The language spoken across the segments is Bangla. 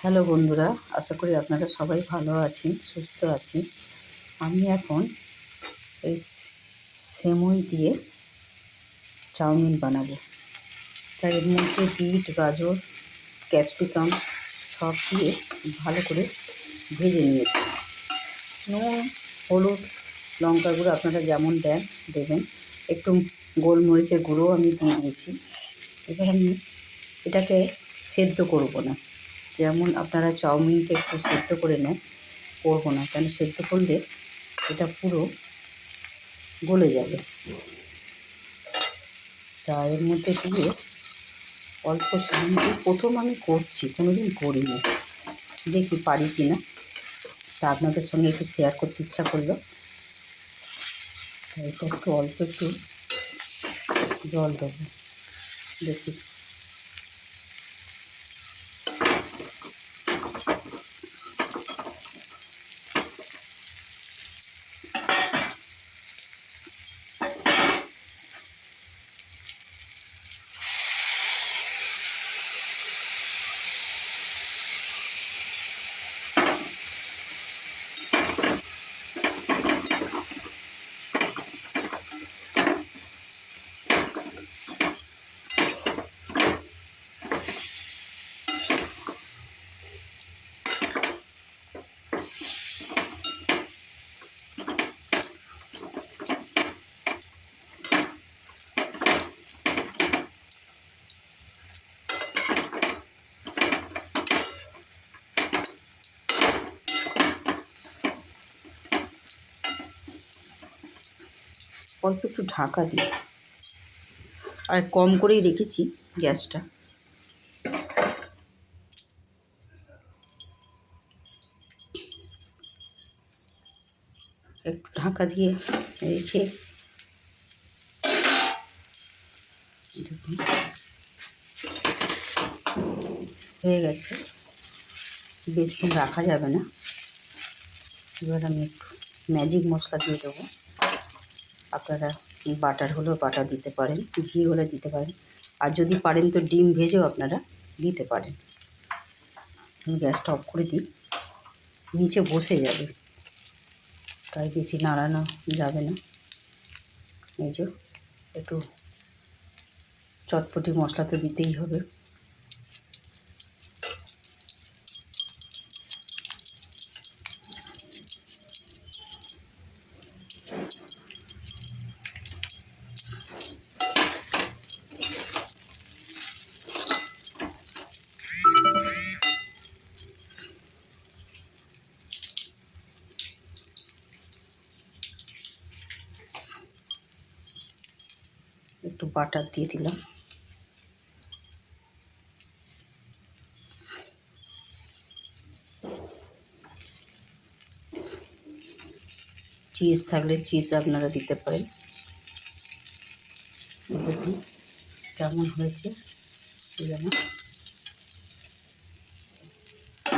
হ্যালো বন্ধুরা, আশা করি আপনারা সবাই ভালো আছেন, সুস্থ আছেন। আমি এখন এই সেমই দিয়ে চাউমিন বানাবো। তাই এর মধ্যে বিট, গাজর, ক্যাপসিকাম সব দিয়ে ভালো করে ভেজে নিয়েছি। নুন, হলুদ, লঙ্কা গুঁড়ো আপনারা যেমন দেন, দেবেন। একটু গোলমরিচের গুঁড়ো আমি দিয়ে দিয়েছি। এবার আমি এটাকে সেদ্ধ করব না। যেমন আপনারা চাউমিনকে একটু সেদ্ধ করে নেন, করব না। কেন সেদ্ধ করলে এটা পুরো গলে যাবে। তা এর মধ্যে দিয়ে অল্প সামনে প্রথম আমি করছি কোনো দিন করিনি। দেখি পারি কি না তা আপনাদের সঙ্গে একটু শেয়ার করতে ইচ্ছা করল। এটা একটু অল্প একটু জল দেবো। দেখি। অল্প একটু ঢাকা দিই। আর কম করেই রেখেছি গ্যাসটা। একটু ঢাকা দিয়ে রেখে হয়ে গেছে। বেশক্ষণ রাখা যাবে না। এবার আমি একটু ম্যাজিক মশলা দিয়ে দেবো। আপনারা বাটার হলেও বাটার দিতে পারেন ঘি হলে দিতে পারেন, আর যদি পারেন তো ডিম ভেজেও আপনারা দিতে পারেন। আমি গ্যাসটা অফ করে দিই, নিচে বসে যাবে। তাই বেশি নাড়ানো যাবে না। এই যে, একটু চটপটি মশলা তো দিতেই হবে। একটু বাটার দিয়ে দিলাম। চিজ থাকলে চিজ আপনারা দিতে পারেন। দেখুন কেমন হয়েছে।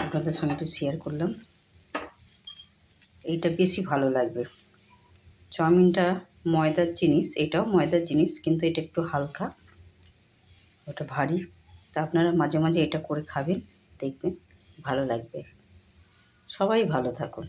আপনাদের সঙ্গে একটু শেয়ার করলাম। এইটা বেশি ভালো লাগবে। চাউমিনটা ময়দার জিনিস, এটাও ময়দার জিনিস, কিন্তু এটা একটু হালকা। ওটা ভারী। তা আপনারা মাঝে মাঝে এটা করে খাবেন, দেখবেন ভালো লাগবে। সবাই ভালো থাকুন।